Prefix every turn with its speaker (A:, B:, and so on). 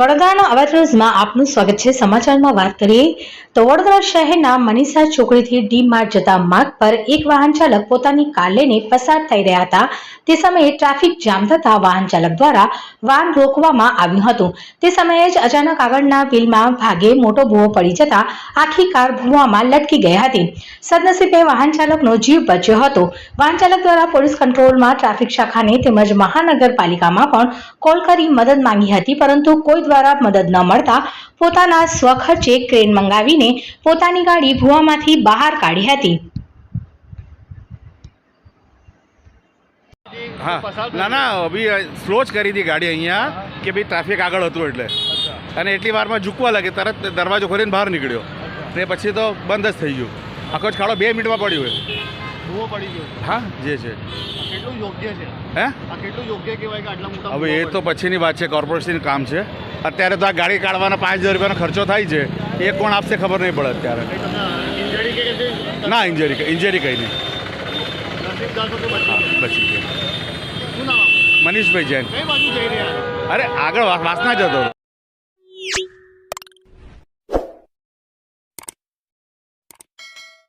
A: વડોદરાના અવાજ ન્યૂઝમાં આપનું સ્વાગત છે. સમાચારમાં વાત કરીએ તો વડોદરા શહેરના મનીષા ચોકડીથી ડી માર્ટ જતા માર્ગ પર એક વાહન ચાલક પોતાની કાર લઈને પસાર થઈ રહ્યા હતા. તે સમયે ટ્રાફિક જામ થતા વાહન ચાલક દ્વારા વાહન રોકવામાં આવ્યું હતું. તે સમયે જ અચાનક આગળના વ્હીલમાં ભાગે મોટો ભૂવો પડી જતા આખી કાર ભૂવામાં લટકી ગઈ હતી. સદનસીબે વાહન ચાલકનો જીવ બચ્યો હતો. વાહન ચાલક દ્વારા પોલીસ કંટ્રોલમાં ટ્રાફિક શાખાને તેમજ મહાનગરપાલિકામાં પણ કોલ કરી મદદ માંગી હતી, પરંતુ કોઈ દ્વારા મદદ ન મળતા પોતાના સ્વખર્ચે ક્રેન મંગાવીને પોતાની ગાડી ભૂવામાંથી બહાર કાઢી હતી.
B: હા ના ના અભી સ્લો જ કરી હતી ગાડી અહીંયા કે ભાઈ ટ્રાફિક આગળ હતું એટલે. અને એટલી વારમાં ઝૂકવા લાગે તરત દરવાજો ખોલીને બહાર નીકળ્યો. ને પછી તો બંધ જ થઈ ગયું. આખો જ ખાડો બે મિનિટમાં પડ્યો હોય
C: પડી ગયો.
B: હા જે છે.
C: કેટલું યોગ્ય છે?
B: હે?
C: આ કેટલું યોગ્ય કહેવાય કે આટલા મોટા
B: હવે એ તો પછીની વાત છે કોર્પોરેશનનું કામ છે. અત્યારે તો આ ગાડી કાઢવાના પાંચ હજાર રૂપિયાનો ખર્ચો થાય છે. એ કોણ આપશે ખબર નહીં પડે અત્યારે. ના ઇન્જરી ઇન્જરી કંઈ નહીં.
C: બચી ગયા.
B: મનીષભાઈ જૈન? અરે આગળ વાસના જતો